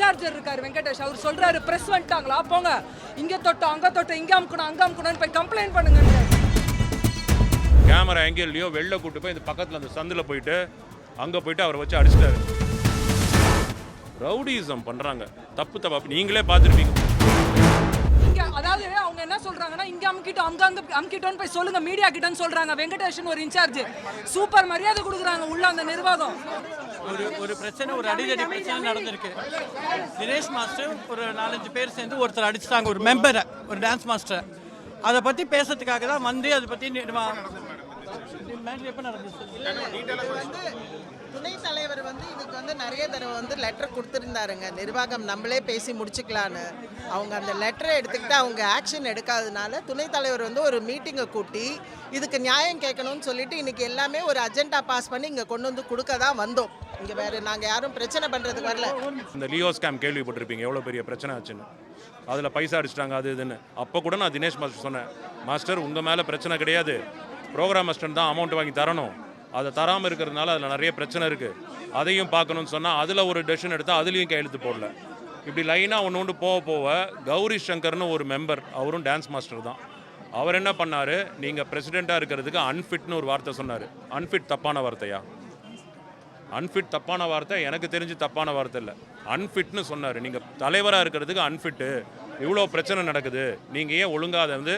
Charger இருக்காரு வெங்கடேஷ். அவர் சொல்றாரு press வந்துட்டாங்களா? போங்க. இங்க தொட்டோம் அங்க தொட்டோம் இங்க அமுக்கணும் அங்க அமுக்கணும்னு போய் கம்ப்ளைண்ட் பண்ணுங்க கேமரா எங்கேயோ வெளில கூட்டு போய் இந்த பக்கத்தில் அந்த சந்தில் போயிட்டு அங்கே போயிட்டு அவரை வச்சு அடிச்சிட்டாரு. ரவுடிசம் பண்ணுறாங்க தப்பு தப்பா. நீங்களே பார்த்துருப்பீங்க. இங்க அதாவது அவங்க என்ன சொல்றாங்கன்னா இங்க அமுக்கிட்டோம் அங்க அங்க அமுக்கிட்டோம்னு போய் சொல்லுங்க. மீடியா கிட்டன்னு சொல்றாங்க. வெங்கடேஷன் ஒரு இன்சார்ஜ். சூப்பர் மரியாதை கொடுக்குறாங்க உள்ள அந்த நிர்வாகம். ஒரு ஒரு பிரச்சனை ஒரு அடிதடி பிரச்சனை நடந்திருக்கு. தினேஷ் மாஸ்டர் ஒரு நாலஞ்சு பேர் சேர்ந்து ஒருத்தர் அடிச்சிட்டாங்க ஒரு மெம்பரை ஒரு டான்ஸ் மாஸ்டர். அதை பற்றி பேசுறதுக்காக தான் வந்து அதை பற்றி மேட்ரு எப்போ நடந்துச்சு வந்து துணைத் தலைவர் வந்து இதுக்கு வந்து நிறைய தடவை வந்து லெட்டர் கொடுத்துருந்தாருங்க. நிர்வாகம் நம்மளே பேசி முடிச்சுக்கலான்னு. அவங்க அந்த லெட்டரை எடுத்துக்கிட்டு அவங்க ஆக்ஷன் எடுக்காதனால துணைத் தலைவர் வந்து ஒரு மீட்டிங்கை கூட்டி இதுக்கு நியாயம் கேட்கணும்னு சொல்லிட்டு இன்றைக்கி எல்லாமே ஒரு அஜெண்டா பாஸ் பண்ணி இங்கே கொண்டு வந்து கொடுக்க தான் வந்தோம். இங்கே வேறு நாங்கள் யாரும் பிரச்சனை பண்ணுறதுக்கு வரல. இந்த லியோ ஸ்கேம் கேள்விப்பட்டிருப்பீங்க எவ்வளோ பெரிய பிரச்சனை ஆச்சுன்னு. அதில் பைசா அடிச்சிட்டாங்க அது இதுன்னு. அப்போ கூட நான் தினேஷ் மாஸ்டர் சொன்னேன் மாஸ்டர் உங்கள் மேலே பிரச்சனை கிடையாது. ப்ரோக்ராம் மாஸ்டர் தான் அமௌண்ட் வாங்கி தரணும். அதை தராமல் இருக்கிறதுனால அதில் நிறைய பிரச்சனை இருக்குது அதையும் பார்க்கணும்னு சொன்னால் அதில் ஒரு டெசிஷன் எடுத்தால் அதுலேயும் கையெழுத்து போடல. இப்படி லைனாக ஒன்று ஒன்று போக போக கௌரி சங்கர்னு ஒரு மெம்பர் அவரும் டான்ஸ் மாஸ்டர் தான். அவர் என்ன பண்ணார்? நீங்கள் பிரசிடெண்ட்டாக இருக்கிறதுக்கு அன்ஃபிட்னு ஒரு வார்த்தை சொன்னார். அன்ஃபிட் தப்பான வார்த்தையா? அன்ஃபிட் தப்பான வார்த்தை எனக்கு தெரிஞ்சு தப்பான வார்த்தை இல்லை. அன்ஃபிட்னு சொன்னார். நீங்கள் தலைவராக இருக்கிறதுக்கு அன்ஃபிட்டு இவ்வளோ பிரச்சனை நடக்குது. நீங்கள் ஏன் ஒழுங்காக அதை வந்து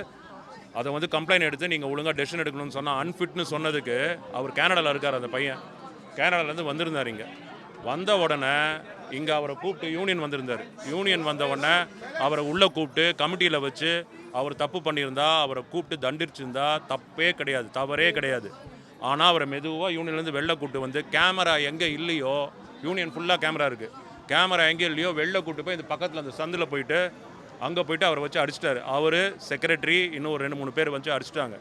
அதை வந்து கம்ப்ளைண்ட் எடுத்து நீங்கள் ஒழுங்காக டெசிஷன் எடுக்கணும்னு சொன்னால் அன்ஃபிட்னு சொன்னதுக்கு அவர் கேனடாவில் இருக்கார் அந்த பையன். கேனடாலேருந்து வந்திருந்தார் இங்கே. வந்த உடனே இங்கே அவரை கூப்பிட்டு யூனியன் வந்திருந்தார். யூனியன் வந்த உடனே அவரை உள்ளே கூப்பிட்டு கமிட்டியில் வச்சு அவர் தப்பு பண்ணியிருந்தா அவரை கூப்பிட்டு தண்டிச்சிருந்தா தப்பே கிடையாது தவறே கிடையாது. ஆனால் அவரை மெதுவாக யூனியன்லேருந்து வெளில கூப்பிட்டு வந்து கேமரா எங்கே இல்லையோ யூனியன் ஃபுல்லாக கேமரா இருக்குது கேமரா எங்கே இல்லையோ வெளில கூப்பிட்டு போய் இந்த பக்கத்தில் அந்த சந்தில் போயிட்டு அங்கே போயிட்டு அவரை வச்சு அடிச்சிட்டாரு. அவர் செக்ரட்டரி இன்னும் ஒரு ரெண்டு மூணு பேர் வச்சு அடிச்சிட்டாங்க.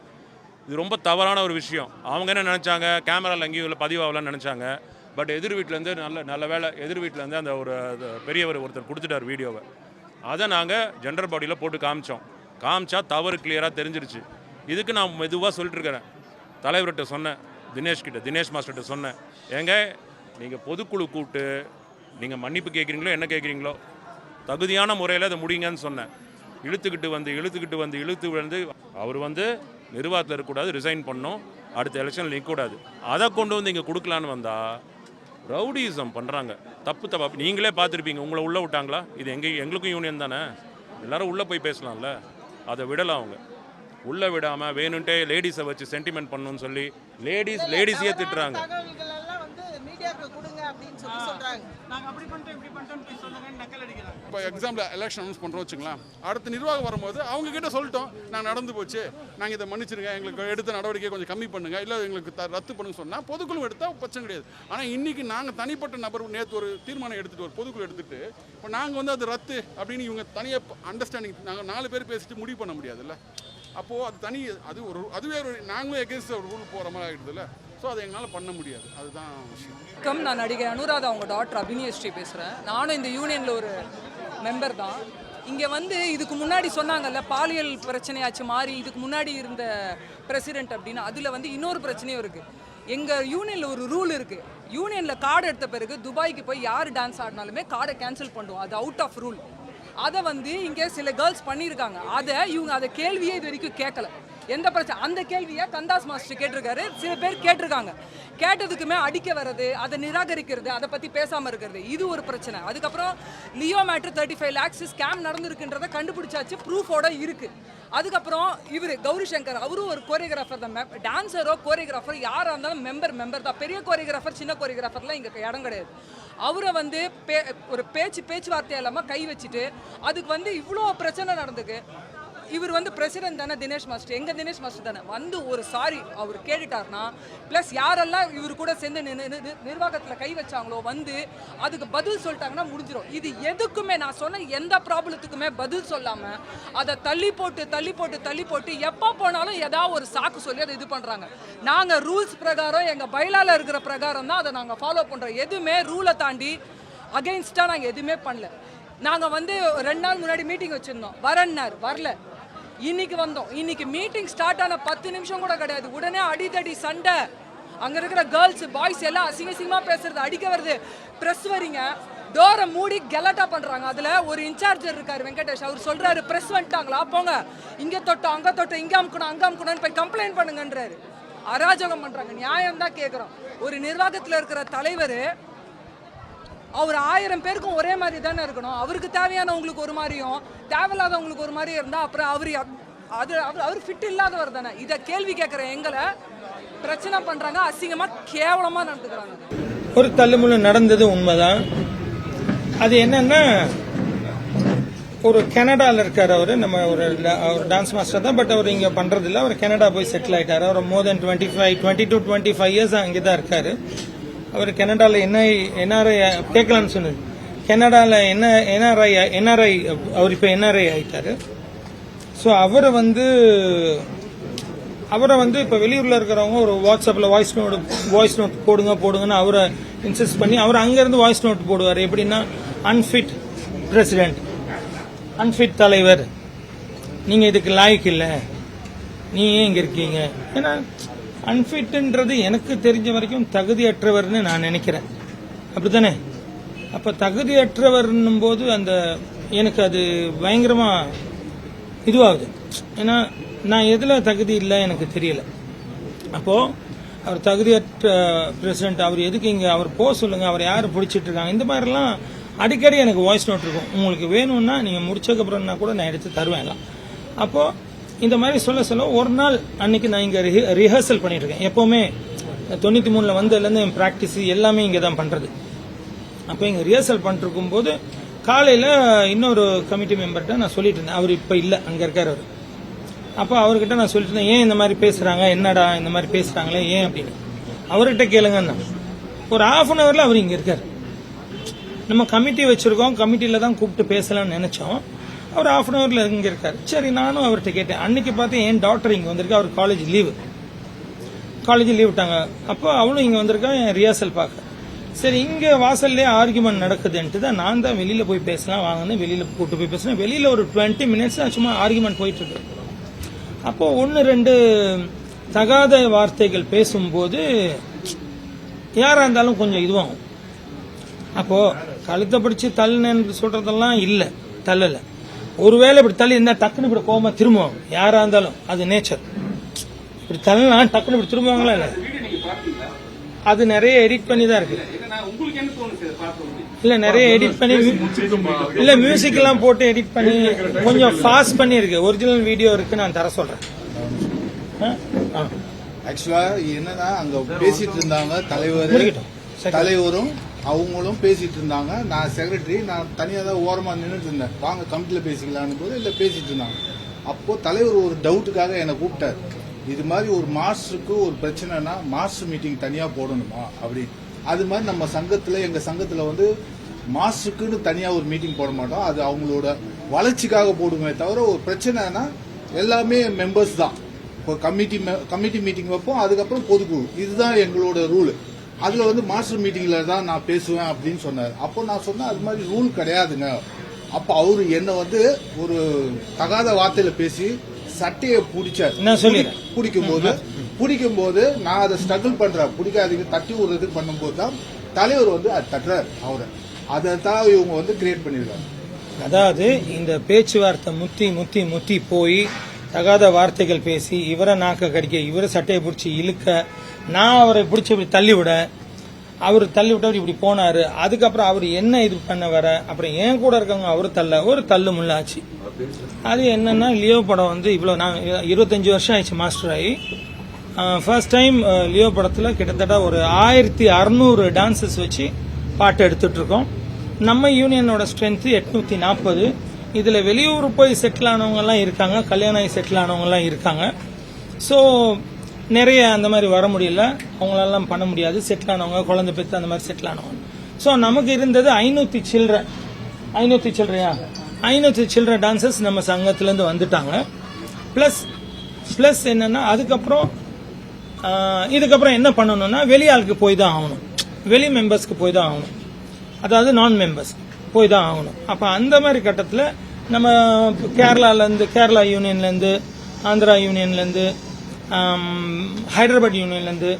இது ரொம்ப தவறான ஒரு விஷயம். அவங்க என்ன நினச்சாங்க? கேமராவில் எங்கேயும் இல்லை பதிவாகலாம்னு நினச்சாங்க. பட் எதிர் வீட்டிலேருந்து நல்ல நல்ல வேலை எதிர் வீட்டிலேருந்து அந்த ஒரு பெரியவர் ஒருத்தர் கொடுத்துட்டார் வீடியோவை. அதை நாங்கள் ஜெண்டர் பாடியில் போட்டு காமிச்சோம். காமிச்சா தவறு கிளியராக தெரிஞ்சிருச்சு. இதுக்கு நான் மெதுவாக சொல்லிட்டுருக்கிறேன் தலைவர்கிட்ட சொன்னேன். தினேஷ்கிட்ட தினேஷ் மாஸ்டர்கிட்ட சொன்னேன். ஏங்க நீங்கள் பொதுக்குழு கூப்பிட்டு நீங்கள் மன்னிப்பு கேட்குறீங்களோ என்ன கேட்குறீங்களோ தகுதியான முறையில் அதை முடியுங்கன்னு சொன்னேன். இழுத்துக்கிட்டு வந்து இழுத்துக்கிட்டு வந்து இழுத்து வந்து அவர் வந்து நிர்வாகத்தில் இருக்கக்கூடாது ரிசைன் பண்ணணும் அடுத்த எலெக்ஷனில் நிற்கக்கூடாது அதை கொண்டு வந்து இங்கே கொடுக்கலான்னு வந்தா ரவுடிசம் பண்ணுறாங்க தப்பு தப்பா. நீங்களே பார்த்துருப்பீங்க. உங்களை உள்ளே விட்டாங்களா? இது எங்கே எங்களுக்கும் யூனியன் தானே? எல்லாரும் உள்ளே போய் பேசலாம்ல? அதை விடலாம் அவங்க. உள்ளே விடாமல் வேணுன்ட்டே லேடிஸை வச்சு சென்டிமெண்ட் பண்ணணும்னு சொல்லி லேடிஸ் லேடிஸையே திட்டுறாங்க. நாங்கள் அப்படி இப்போ எக்ஸாம்பிள் எலெக்ஷன் அனௌன்ஸ் பண்ணுறோம் வச்சுங்களேன் அடுத்த நிர்வாகம் வரும்போது அவங்க கிட்ட சொல்லிட்டோம் நாங்கள் நடந்து போச்சு. நாங்கள் இதை மன்னிச்சிருங்க. எங்களுக்கு எடுத்த நடவடிக்கை கொஞ்சம் கம்மி பண்ணுங்கள் இல்லை எங்களுக்கு த ரத்து பண்ணுங்க சொன்னால் பொதுக்குழு எடுத்தால் பிரச்சனை கிடையாது. ஆனால் இன்றைக்கி நாங்கள் தனிப்பட்ட நபர் நேற்று ஒரு தீர்மானம் எடுத்துட்டு ஒரு பொதுக்குழு எடுத்துகிட்டு இப்போ நாங்கள் வந்து அது ரத்து அப்படின்னு இவங்க தனியாக அண்டர்ஸ்டாண்டிங் நாங்கள் நாலு பேர் பேசிட்டு முடிவு பண்ண முடியாதுல்ல. அப்போது அது தனி அது ஒரு அதுவே ஒரு நாங்களும் எகேன்ஸ்ட் ஒரு ரூல் போகிற மாதிரி ஆகிடுதுல்ல ஸோ அதை எங்களால் பண்ண முடியாது. அதுதான் விஷயம். வணக்கம் நான் நடிகை அனுராதா அவங்க டாக்டர் அபினியஸ்ரீ பேசுகிறேன் நானும் இந்த யூனியனில் ஒரு மெம்பர் தான். இங்கே வந்து இதுக்கு முன்னாடி சொன்னாங்கல்ல பாலியல் பிரச்சனையாச்சு மாறி இதுக்கு முன்னாடி இருந்த பிரசிடென்ட் அப்படின்னு. அதில் வந்து இன்னொரு பிரச்சனையும் இருக்குது எங்கள் யூனியனில் ஒரு ரூல் இருக்குது யூனியனில் கார்டு எடுத்த பிறகு துபாய்க்கு போய் யார் டான்ஸ் ஆடினாலுமே கார்டை கேன்சல் பண்ணுவோம். அது அவுட் ஆஃப் ரூல் அதை வந்து இங்கே சில கேர்ள்ஸ் பண்ணியிருக்காங்க அதை இவங்க அதை கேள்வியே இது வரைக்கும் கேட்கல எந்த பிரச்சனை? அந்த கேள்வியை கந்தாஸ் மாஸ்டர் கேட்டிருக்காரு. சில பேர் கேட்டிருக்காங்க. கேட்டதுக்குமே அடிக்க வர்றது அதை நிராகரிக்கிறது அதை பற்றி பேசாமல் இருக்கிறது இது ஒரு பிரச்சனை. அதுக்கப்புறம் Leo matter thirty five lakhs scam நடந்திருக்குன்றதை கண்டுபிடிச்சாச்சு. ப்ரூஃபோட இருக்கு. அதுக்கப்புறம் இவர் கௌரி சங்கர் அவரும் ஒரு கோரியோகிராஃபர் தான். டான்ஸரோ கோரியோகிராஃபர் யாராக இருந்தாலும் மெம்பர் மெம்பர் தான். பெரிய கோரியோகிராஃபர் சின்ன கோரியோகிராஃபர்லாம் இங்கே இடம் கிடையாது. அவரை வந்து பே ஒரு பேச்சு பேச்சுவார்த்தை இல்லாமல் கை வச்சுட்டு அதுக்கு வந்து இவ்வளோ பிரச்சனை நடந்துக்கு. இவர் வந்து பிரசிடென்ட் தானே தினேஷ் மாஸ்டர். எங்கள் தினேஷ் மாஸ்டர் தானே? வந்து ஒரு சாரி அவர் கேட்டுட்டார்னா ப்ளஸ் யாரெல்லாம் இவர் கூட சேர்ந்து நிர்வாகத்தில் கை வச்சாங்களோ வந்து அதுக்கு பதில் சொல்லிட்டாங்கன்னா முடிஞ்சிடும் இது எதுக்குமே நான் சொன்ன எந்த ப்ராப்ளத்துக்குமே பதில் சொல்லாமல் அதை தள்ளி போட்டு தள்ளி போட்டு தள்ளி போட்டு எப்போ போனாலும் ஏதாவது ஒரு சாக்கு சொல்லி அதை இது பண்ணுறாங்க நாங்கள் ரூல்ஸ் பிரகாரம் எங்கள் பைலால இருக்கிற பிரகாரம் தான் அதை நாங்கள் ஃபாலோ பண்ணுறோம் எதுவுமே ரூலை தாண்டி அகெயின்ஸ்டாக நாங்கள் எதுவுமே பண்ணல. நாங்கள் வந்து ரெண்டு நாள் முன்னாடி மீட்டிங் வச்சுருந்தோம். வரன்னார். வரல. இன்னைக்கு வந்தோம். இன்னைக்கு மீட்டிங் ஸ்டார்ட் ஆன பத்து நிமிஷம் கூட கிடையாது. உடனே அடிதடி சண்டை. அங்கே இருக்கிற கேர்ள்ஸ் பாய்ஸ் எல்லாம் அசிங்க அசிங்கமாக பேசுறது அடிக்க வருது ப்ரெஸ் வரீங்க. டோரை மூடி கெலட்டா பண்றாங்க. அதுல ஒரு இன்சார்ஜர் இருக்காரு வெங்கடேஷ். அவர் சொல்றாரு பிரஸ் வந்துட்டாங்களா? போங்க. இங்க தொட்டோம் அங்க தொட்டோம் இங்க அமுக்கணும் அங்க அமுக்கணும்னு போய் கம்ப்ளைண்ட் பண்ணுங்கன்றாரு. அராஜகம் பண்றாங்க. நியாயம் தான் கேக்குறோம். ஒரு நிர்வாகத்துல இருக்கிற தலைவர் அவர் ஆயிரம் பேருக்கும் ஒரே மாதிரி தானே இருக்கணும். அவருக்கு தேவையானவங்களுக்கு ஒரு மாதிரியும் தேவையில்லாதவங்களுக்கு ஒரு மாதிரியும் இருந்தால் அப்புறம் அவர் அது அவர் அவர் ஃபிட் இல்லாதவர் தானே. இதை கேள்வி கேட்குற எங்களை பிரச்சனை பண்ணுறாங்க அசிங்கமாக கேவலமாக நடந்துக்கிறாங்க. ஒரு தள்ளுமுள்ளு நடந்தது உண்மைதான். அது என்னன்னா ஒரு கனடாவில் இருக்கார் அவர் நம்ம ஒரு அவர் டான்ஸ் மாஸ்டர் தான் பட் அவர் இங்கே பண்ணுறதில்ல அவர் கனடா போய் செட்டில் ஆகிட்டார் அவர் more than twenty five twenty two twenty five years அங்கே தான் இருக்காரு. அவர் கனடாவில் என்ன என்ஆர்ஐ கேட்கலான்னு சொன்னது. கனடாவில் என்ன என்ஆர்ஐ என்ஆர்ஐ அவர் இப்போ என்ஆர்ஐ ஆயிட்டாரு. ஸோ அவரை வந்து அவரை வந்து இப்போ வெளியூரில் இருக்கிறவங்க ஒரு வாட்ஸ்அப்பில் வாய்ஸ் நோட் வாய்ஸ் நோட் போடுங்க போடுங்கன்னு அவரை இன்சிஸ்ட் பண்ணி அவர் அங்கேருந்து வாய்ஸ் நோட் போடுவார். எப்படின்னா அன்ஃபிட் பிரசிடென்ட் அன்ஃபிட் தலைவர். நீங்கள் இதுக்கு லாய்க்கு இல்லை. நீ ஏன் இங்கே இருக்கீங்க? ஏன்னா அன்ஃபிட்ன்றது எனக்கு தெரிஞ்ச வரைக்கும் தகுதியற்றவர்னு நான் நினைக்கிறேன். அப்படித்தானே? அப்போ தகுதியற்றவர்னும் போது அந்த எனக்கு அது பயங்கரமாக இதுவாகுது. ஏன்னா நான் எதில் தகுதி இல்லை எனக்கு தெரியல. அப்போது அவர் தகுதியற்ற பிரசிடென்ட் அவர் எதுக்கு இங்கே அவர் போக சொல்லுங்கள் அவர் யார் பிடிச்சிட்டு இருக்காங்க? இந்த மாதிரிலாம் அடிக்கடி எனக்கு வாய்ஸ் நோட் இருக்கும். உங்களுக்கு வேணும்னா நீங்கள் முடிச்சதுக்கப்புறம்னா கூட நான் எடுத்து தருவேன் அப்போது இந்த மாதிரி சொல்ல சொல்ல ஒரு நாள் அன்னைக்கு நான் இங்கே ரிஹர்சல் பண்ணிட்டு இருக்கேன் எப்போவுமே தொண்ணூற்றி மூணில் வந்ததுலேருந்து என் ப்ராக்டிஸ் எல்லாமே இங்கே தான் பண்ணுறது அப்போ இங்கே ரிஹர்சல் பண்ணிட்டு போது காலையில் இன்னொரு கமிட்டி மெம்பர்கிட்ட நான் சொல்லிட்டு இருந்தேன் அவர் இப்போ இல்லை அங்கே இருக்கார் அவர். அப்போ அவர்கிட்ட நான் சொல்லிட்டு இருந்தேன் ஏன் இந்த மாதிரி பேசுகிறாங்க என்னடா இந்த மாதிரி பேசுகிறாங்களே ஏன் அப்படின்னு? அவர்கிட்ட கேளுங்கன்னு ஒரு ஆஃப் அன் ஹவரில் அவர் இங்கே இருக்கார். நம்ம கமிட்டி வச்சுருக்கோம். கமிட்டியில் தான் கூப்பிட்டு பேசலாம்னு நினச்சோம். அவர் ஆஃப் அன் ஹவரில் இங்கே இருக்கார். சரி நானும் அவர்கிட்ட கேட்டேன். அன்னைக்கு பார்த்து என் டாக்டர் இங்கே வந்திருக்கா? அவர் காலேஜ் லீவு காலேஜ் லீவ் விட்டாங்க. அப்போ அவளும் இங்கே வந்திருக்கா என் ரிஹர்சல் பார்க்க? சரி இங்கே வாசல்லே ஆர்குமெண்ட் நடக்குதுன்ட்டு தான் நான் தான் வெளியில் போய் பேசலாம் வாங்கன்னு வெளியில் கூட்டு போய் பேசினேன். வெளியில் ஒரு டுவெண்ட்டி மினிட்ஸ் சும்மா ஆர்குமெண்ட் போயிட்டு இருக்கு. அப்போ ஒன்று ரெண்டு தகாத வார்த்தைகள் பேசும்போது யாராக இருந்தாலும் கொஞ்சம் இதுவாகும். அப்போது கழுத்தை பிடிச்சி தள்ளுன்னு சொல்கிறதெல்லாம் இல்லை தள்ளல. ஒருவேளை இப்படி தள்ளி இருந்தா டக்குன்னு இப்படி கோமா திரும்புவாங்க. யாரா இருந்தாலும் அது நேச்சர் இப்படி தள்ளனா டக்குன்னு இப்படி திரும்புவாங்களா இல்ல? அது நிறைய எடிட் பண்ணி தான் இருக்கு. இல்ல நிறைய எடிட் பண்ணி இல்ல மியூசிக் எல்லாம் போட்டு எடிட் பண்ணி கொஞ்சம் ஃபாஸ்ட் பண்ணி இருக்கு ஒரிஜினல் வீடியோ இருக்கு நான் தர சொல்றேன். ஆக்சுவலா என்னன்னா அங்க பேசிட்டு இருந்தாங்க தலைவர். தலைவரும் அவங்களும் பேசிட்டு இருந்தாங்க. நான் செக்ரட்டரி நான் தனியாக தான் ஓரமாக நின்றுட்டு இருந்தேன். வாங்க கமிட்டியில் பேசிக்கலான்னு போது இல்லை பேசிட்டு இருந்தாங்க. அப்போது தலைவர் ஒரு டவுட்டுக்காக என்னை கூப்பிட்டாரு. இது மாதிரி ஒரு மாஸ்டருக்கு ஒரு பிரச்சனைனா மாஸ்டர் மீட்டிங் தனியாக போடணுமா? அப்படி அது மாதிரி நம்ம சங்கத்தில் எங்கள் சங்கத்தில் வந்து மாஸ்டருக்குன்னு தனியாக ஒரு மீட்டிங் போட மாட்டோம். அது அவங்களோட வளர்ச்சிக்காக போடுமே தவிர ஒரு பிரச்சனைனா எல்லாமே மெம்பர்ஸ் தான். இப்போ கமிட்டி கமிட்டி மீட்டிங் வைப்போம். அதுக்கப்புறம் பொதுக்குழு. இதுதான் எங்களோட ரூல் அதுல வந்து மாஸ்டர் மீட்டிங்ல தான் நான் பேசுவேன் அப்படின்னு சொன்னார். அப்போ நான் சொன்னேன் அது மாதிரி ரூல் கிடையாதுங்க. அப்போ அவரு என்ன வந்து ஒரு தகாத வார்த்தையில பேசி சட்டையை பிடிச்சார். பிடிக்கும் போது பிடிக்கும் போது நான் அதை ஸ்ட்ரகிள் பண்றேன். பிடிக்காதீங்க தட்டி விடுறதுக்கு பண்ணும்போது தான் தலைவர் வந்து அது தட்டுறாரு அவரை. அதை தான் இவங்க வந்து கிரியேட் பண்ணிருக்காங்க அதாவது இந்த பேச்சுவார்த்தை முத்தி முத்தி முத்தி போய் தகாத வார்த்தைகள் பேசி இவரை நாக்க கடிக்க இவரை சட்டையை பிடிச்சி இழுக்க நான் அவரை பிடிச்சி இப்படி தள்ளிவிட அவர் தள்ளி விட்டவர் இப்படி போனாரு அதுக்கப்புறம் அவர் என்ன இது பண்ண வர அப்புறம் என் கூட இருக்கவங்க அவர் தள்ள ஒரு தள்ளு முள்ளாச்சு. அது என்னன்னா லியோ படம் வந்து இவ்வளோ நான் இருபத்தஞ்சு வருஷம் ஆயிடுச்சு மாஸ்டர் ஆகி. ஃபர்ஸ்ட் டைம் லியோ படத்தில் கிட்டத்தட்ட ஒரு ஆயிரத்தி அறநூறு டான்சஸ் வச்சு பாட்டு எடுத்துட்ருக்கோம் நம்ம யூனியனோட ஸ்ட்ரென்த்து எட்நூற்றி நாற்பது இதில் வெளியூர் போய் செட்டில் ஆனவங்கலாம் இருக்காங்க கல்யாணம் ஆகி செட்டில் ஆனவங்கலாம் இருக்காங்க. ஸோ நிறைய அந்த மாதிரி வர முடியல. அவங்களெல்லாம் பண்ண முடியாது. செட்டில் ஆனவங்க குழந்தை பெற்று அந்த மாதிரி செட்டில் ஆனவங்க. ஸோ நமக்கு இருந்தது ஐநூற்றி சில்லற. ஐநூற்றி சில்லறையா? ஐநூற்றி சில்லற டான்சர்ஸ் நம்ம சங்கத்துலேருந்து வந்துட்டாங்க. ப்ளஸ் ப்ளஸ் என்னென்னா அதுக்கப்புறம் இதுக்கப்புறம் என்ன பண்ணணும்னா வெளி ஆளுக்கு போய் தான் ஆகணும். வெளி மெம்பர்ஸ்க்கு போய் தான் ஆகணும். அதாவது நான் மெம்பர்ஸ் போய் தான் ஆகணும். அப்போ அந்த மாதிரி கட்டத்தில் நம்ம கேரளாலேருந்து கேரளா யூனியன்லேருந்து ஆந்திரா யூனியன்லேருந்து ஹைதராபாத் யூனியன்லேருந்து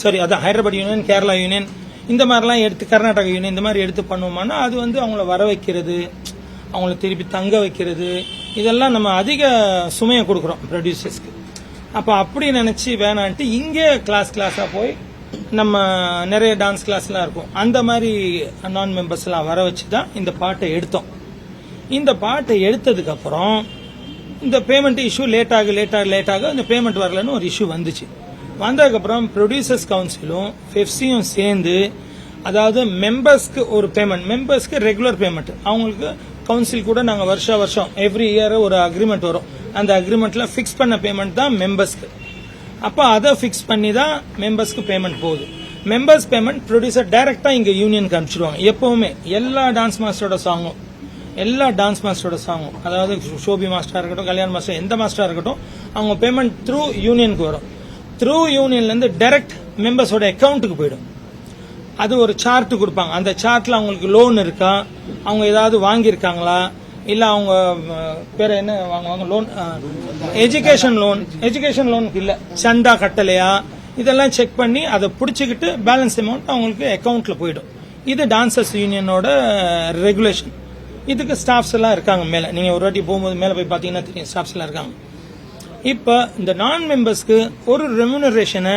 சாரி அதான் ஹைதராபாத் யூனியன் கேரளா யூனியன் இந்த மாதிரிலாம் எடுத்து கர்நாடகா யூனியன் இந்த மாதிரி எடுத்து பண்ணுவோம்னா அது வந்து அவங்கள வர வைக்கிறது அவங்கள திருப்பி தங்க வைக்கிறது இதெல்லாம் நம்ம அதிக சுமையை கொடுக்குறோம் ப்ரொடியூசர்ஸ்க்கு அப்போ அப்படி நினச்சி வேணான்ட்டு இங்கே கிளாஸ் கிளாஸாக போய் நம்ம நிறைய டான்ஸ் கிளாஸ்லாம் இருக்கும். அந்த மாதிரி நான் மெம்பர்ஸ்லாம் வர வச்சு தான் இந்த பாட்டை எடுத்தோம். இந்த பாட்டை எடுத்ததுக்கப்புறம் இந்த பேமெண்ட் இஷ்யூ லேட் ஆக லேட் ஆக லேட் ஆக இந்த பேமெண்ட் வரலன்னு ஒரு இஷ்யூ வந்துச்சு. வந்ததுக்கப்புறம் ப்ரொடியூசர்ஸ் கவுன்சிலும் ஃபெஃப்சியும் சேர்ந்து அதாவது மெம்பர்ஸ்க்கு ஒரு பேமெண்ட் மெம்பர்ஸ்க்கு ரெகுலர் பேமெண்ட் அவங்களுக்கு கவுன்சில் கூட நாங்கள் வருஷம் வருஷம் எவ்ரி இயர் ஒரு அக்ரிமெண்ட் வரும். அந்த அக்ரிமெண்ட்ல ஃபிக்ஸ் பண்ண பேமெண்ட் தான் மெம்பர்ஸ்க்கு அப்போ அதை ஃபிக்ஸ் பண்ணி தான் மெம்பர்ஸ்க்கு பேமெண்ட் போகுது. மெம்பர்ஸ் பேமெண்ட் ப்ரொடியூசர் டைரக்டா இங்க யூனியனுக்கு அனுப்பிச்சிடுவாங்க எப்பவுமே. எல்லா டான்ஸ் மாஸ்டரோட சாங்கும் எல்லா டான்ஸ் மாஸ்டரோட சாங்கும் அதாவது ஷோபி மாஸ்டரா இருக்கட்டும் கல்யாண் மாஸ்டர் எந்த மாஸ்டரா இருக்கட்டும் அவங்க பேமெண்ட் த்ரூ யூனியனுக்கு வரும். த்ரூ யூனியன்ல இருந்து டைரக்ட் மெம்பர்ஸோட அக்கௌண்ட்டுக்கு போயிடும். அது ஒரு சார்ட் கொடுப்பாங்க. அந்த சார்ட்ல அவங்களுக்கு லோன் இருக்கா? அவங்க ஏதாவது வாங்கியிருக்காங்களா? இல்ல அவங்க பேர் என்ன வாங்குவாங்க? லோன் எஜுகேஷன் லோன் எஜுகேஷன் லோனுக்கு இல்ல. சந்தா கட்டலையா? இதெல்லாம் செக் பண்ணி அதை பிடிச்சிக்கிட்டு பேலன்ஸ் அமௌண்ட் அவங்களுக்கு அக்கௌண்ட்ல போயிடும். இது டான்சர்ஸ் யூனியனோட ரெகுலேஷன் இதுக்கு ஸ்டாஃப்ஸ் எல்லாம் இருக்காங்க மேல. நீங்க ஒரு வாட்டி போகும்போது மேல போய் பாத்தீங்கன்னா தெரியும் ஸ்டாஃப்ஸ் எல்லாம் இருக்காங்க. இப்போ இந்த நான் மெம்பர்ஸ்க்கு ஒரு ரெமுனரேஷனை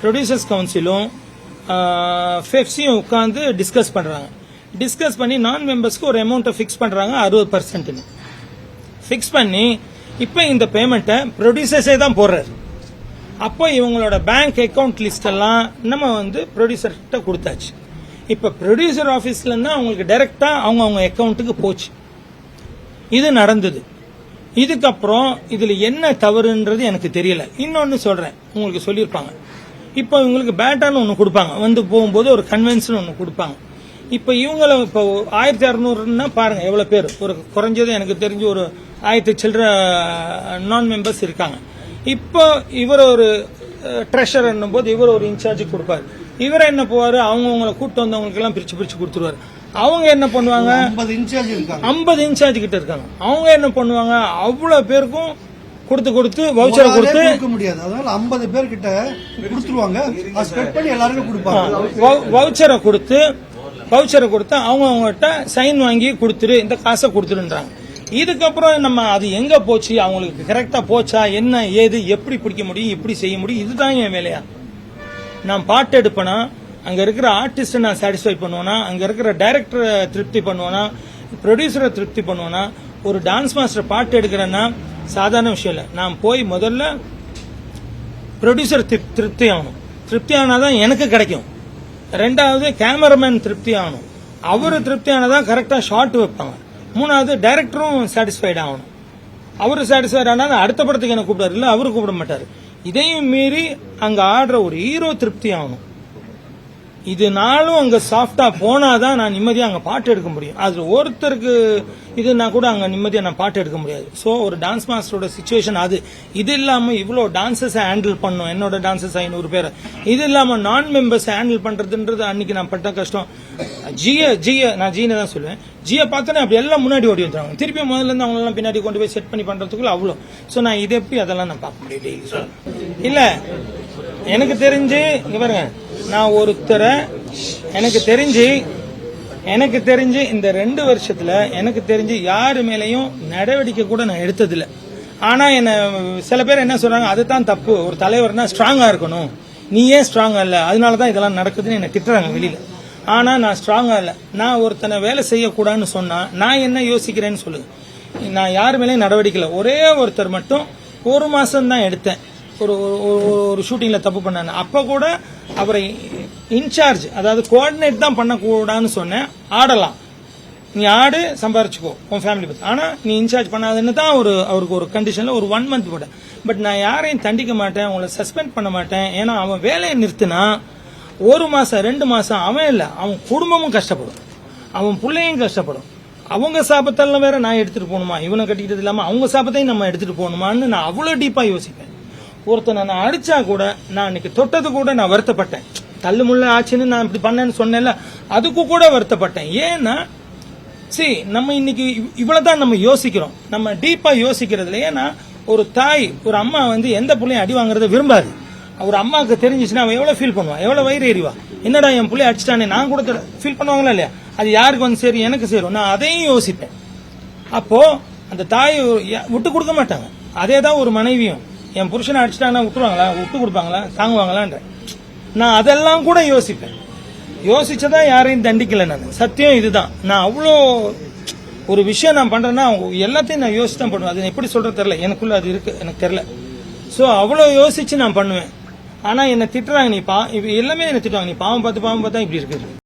ப்ரொடியூசர்ஸ் கவுன்சிலும் ஃபெஃப்சியும் உட்காந்து டிஸ்கஸ் பண்ணுறாங்க டிஸ்கஸ் பண்ணி நான் மெம்பர்ஸ்க்கு ஒரு அமௌண்ட்டை ஃபிக்ஸ் பண்ணுறாங்க அறுபது பர்சன்ட்னு ஃபிக்ஸ் பண்ணி இப்போ இந்த பேமெண்ட்டை ப்ரொடியூசர்ஸே தான் போடுறாரு. அப்போ இவங்களோட பேங்க் அக்கவுண்ட் லிஸ்ட் எல்லாம் நம்ம வந்து ப்ரொடியூசர்கிட்ட கொடுத்தாச்சு. இப்போ ப்ரொடியூசர் ஆஃபீஸ்லேருந்து அவங்களுக்கு டைரெக்டாக அவங்க அவங்க அக்கவுண்ட்டுக்கு போச்சு. இது நடந்தது. இதுக்கப்புறம் இதில் என்ன தவறுன்றது எனக்கு தெரியல. இன்னொன்று சொல்கிறேன் உங்களுக்கு சொல்லியிருப்பாங்க. இப்போ இவங்களுக்கு பேட்டான்னு ஒன்று கொடுப்பாங்க. வந்து போகும்போது ஒரு கன்வென்ஷன் ஒன்று கொடுப்பாங்க. இப்போ இவங்கள இப்போ ஆயிரத்தி அறநூறுன்னா பாருங்க எவ்வளோ பேர்? ஒரு குறைஞ்சது எனக்கு தெரிஞ்சு ஒரு ஆயிரத்தி சில்லற நான் மெம்பர்ஸ் இருக்காங்க. இப்போ இவர் ஒரு ட்ரெஷர் போது இவர் ஒரு இன்சார்ஜ் கொடுப்பாரு. இவர் என்ன போவாரு? அவங்கவுங்கள கூட்டு வந்தவங்களுக்கு எல்லாம் பிரிச்சு பிரிச்சு கொடுத்துருவாரு. அவங்க என்ன பண்ணுவாங்க? ஐம்பது இன்சார்ஜ் இருக்காங்க. ஐம்பது இன்சார்ஜ் கிட்ட இருக்காங்க. அவங்க என்ன பண்ணுவாங்க? அவ்வளவு பேருக்கும் கொடுத்து கொடுத்து வவுச்சரை கொடுத்து கொடுக்க முடியாது. அதனால ஐம்பது பேர் கிட்ட கொடுத்துருவாங்க பண்ணி எல்லாருக்கும் கொடுப்பாங்க. வவுச்சரை கொடுத்து வவுச்சரை கொடுத்து அவங்க அவங்ககிட்ட சைன் வாங்கி கொடுத்துரு இந்த காசை கொடுத்துருன்றாங்க. இதுக்கப்புறம் நம்ம அது எங்க போச்சு? அவங்களுக்கு கரெக்டா போச்சா? என்ன ஏது எப்படி பிடிக்க முடியும்? எப்படி செய்ய முடியும்? இதுதான் என் வேலையா? நான் பாட்டு எடுப்பேனா? அங்க இருக்கிற ஆர்டிஸ்ட நான் சாட்டிஸ்ஃபை பண்ணுவேனா? அங்க இருக்கிற டைரக்டரை திருப்தி பண்ணுவேனா? ப்ரொடியூசரை திருப்தி பண்ணுவேனா? ஒரு டான்ஸ் மாஸ்டர் பாட்டு எடுக்கிறேன்னா சாதாரண விஷயம் இல்லை. நான் போய் முதல்ல ப்ரொடியூசர் திருப்தி ஆகணும். திருப்தி ஆனாதான் எனக்கு கிடைக்கும். ரெண்டாவது கேமராமேன் திருப்தி ஆகணும். அவரு திருப்தி ஆனாதான் கரெக்டா ஷார்ட் வைப்பாங்க. மூணாவது டைரக்டரும் சாட்டிஸ்ஃபைட் ஆகணும். அவரு சாட்டிஸ்ஃபைட் ஆனால் அடுத்த படத்துக்கு என்ன கூப்பிடாரு இல்ல அவரு கூப்பிட மாட்டாரு. இதையும் மீறி அங்க ஆடுற ஒரு ஹீரோ திருப்தி ஆகணும். இதனாலும் அங்க சாஃப்டா போனாதான் நான் நிம்மதியா அங்க பாட்டு எடுக்க முடியும். அது ஒருத்தருக்கு இதுனா கூட அங்க நிம்மதியா நான் பாட்டு எடுக்க முடியாது. சோ ஒரு டான்ஸ் மாஸ்டரோட சுச்சுவேஷன் அது. இது இல்லாம இவ்வளவு டான்சஸ் ஹேண்டில் பண்ணும். என்னோட டான்சஸ் ஐநூறு பேர். இது இல்லாம நான் மெம்பர்ஸ் ஹேண்டில் பண்றதுன்றது அன்னைக்கு நான் பட்ட கஷ்டம். ஜிய ஜிய நான் ஜீனை தான் சொல்லுவேன். ஜியோ பார்த்தோன்னே அப்படி எல்லாம் முன்னாடி ஓடி வந்துடுவாங்க திருப்பி முதல்ல இருந்து அவங்களெல்லாம் பின்னாடி கொண்டு போய் செட் பண்ணி பண்றதுக்குள்ள அவ்வளோ. ஸோ நான் இது எப்படி அதெல்லாம் நான் பார்க்க முடியல இல்ல எனக்கு தெரிஞ்சு இங்க பாருங்க நான் ஒருத்தரை எனக்கு தெரிஞ்சு எனக்கு தெரிஞ்சு இந்த ரெண்டு வருஷத்துல எனக்கு தெரிஞ்சு யாரு மேலேயும் நடவடிக்கை கூட நான் எடுத்ததில்லை. ஆனா என்ன சில பேர் என்ன சொல்றாங்க அதுதான் தப்பு. ஒரு தலைவர்னா ஸ்ட்ராங்கா இருக்கணும். நீ ஏன் ஸ்ட்ராங்கா இல்ல? அதனால தான் இதெல்லாம் நடக்குதுன்னு என்ன திட்டுறாங்க வெளியில. ஆனா நான் ஸ்ட்ராங்கா இல்ல. நான் ஒருத்தனை வேலை செய்யக்கூடாதுன்னு சொன்னா நான் என்ன யோசிக்கிறேன்னு சொல்லு. நான் யார் மேலேயும் நடவடிக்கை ஒரே ஒருத்தர் மட்டும் ஒரு மாசம் தான் எடுத்தேன். ஒரு ஒரு- ஷூட்டிங்கில் ஷூட்டிங்ல தப்பு பண்ணாங்க அப்ப கூட அவரை இன்சார்ஜ் அதாவது கோஆர்டினேட் தான் பண்ணக்கூடாதுன்னு சொன்னேன். ஆடலாம். நீ ஆடு சம்பாரிச்சுக்கோ. உன் ஃபேமிலி பத்தி. ஆனா நீ இன்சார்ஜ் பண்ணாதுன்னு தான் ஒரு அவருக்கு ஒரு கண்டிஷன்ல ஒரு ஒன் மந்த் போட்டேன். பட் நான் யாரையும் தண்டிக்க மாட்டேன். உங்களை சஸ்பெண்ட் பண்ண மாட்டேன். ஏன்னா அவன் வேலையை நிறுத்தினா ஒரு மாசம் ரெண்டு மாசம் அவன் இல்ல. அவன் குடும்பமும் கஷ்டப்படும். அவன் பிள்ளையும் கஷ்டப்படும். அவங்க சாபத்தெல்லாம் வேற நான் எடுத்துட்டு போகணுமா? இவனை கட்டிக்கிட்டது இல்லாம அவங்க சாபத்தையும் நம்ம எடுத்துட்டு போகணுமான்னு நான் அவ்வளவு டீப்பா யோசிப்பேன். ஒருத்தனை நான் அடிச்சா கூட நான் இன்னைக்கு தொட்டது கூட நான் வருத்தப்பட்டேன். தள்ளு முள்ள ஆச்சுன்னு நான் இப்படி பண்ணேன்னு சொன்னேன்ல அதுக்கு கூட வருத்தப்பட்டேன். ஏன்னா சரி நம்ம இன்னைக்கு இவ்- இவ்வளவுதான் நம்ம யோசிக்கிறோம். நம்ம டீப்பா யோசிக்கிறதுல ஏன்னா ஒரு தாய் ஒரு அம்மா வந்து எந்த பிள்ளையும் அடி வாங்குறத விரும்பாது. ஒரு அம்மாவுக்கு தெரிஞ்சிச்சுன்னா அவன் எவ்வளவு ஃபீல் பண்ணுவான்? எவ்வளவு வயிறு எறிவா என்னடா என் பிள்ளை அடிச்சிட்டானே? நான் கூட ஃபீல் பண்ணுவாங்களா இல்லையா? அது யாருக்கு வந்து சேரும்? எனக்கு சேரும். நான் அதையும் யோசிப்பேன். அப்போ அந்த தாய் விட்டு கொடுக்க மாட்டாங்க. அதே தான் ஒரு மனைவியும். என் புருஷனை அடிச்சிட்டாங்கன்னா விட்டுருவாங்களா? விட்டு கொடுப்பாங்களா? தாங்குவாங்களான்ற. நான் அதெல்லாம் கூட யோசிப்பேன். யோசிச்சதா யாரையும் தண்டிக்கல நான். சத்தியம் இதுதான். நான் அவ்வளோ ஒரு விஷயம் நான் பண்றேன்னா எல்லாத்தையும் நான் யோசிச்சு தான் பண்ணுவேன். அது எப்படி சொல்றது தெரியல. எனக்குள்ள அது இருக்கு. எனக்கு தெரியல. ஸோ அவ்வளோ யோசிச்சு நான் பண்ணுவேன். ஆனா என்ன திட்டுறாங்க நீ பா எல்லாமே என்ன திட்டுவாங்க நீ பாவம் பார்த்து பாவம் பார்த்தா இப்படி இருக்குது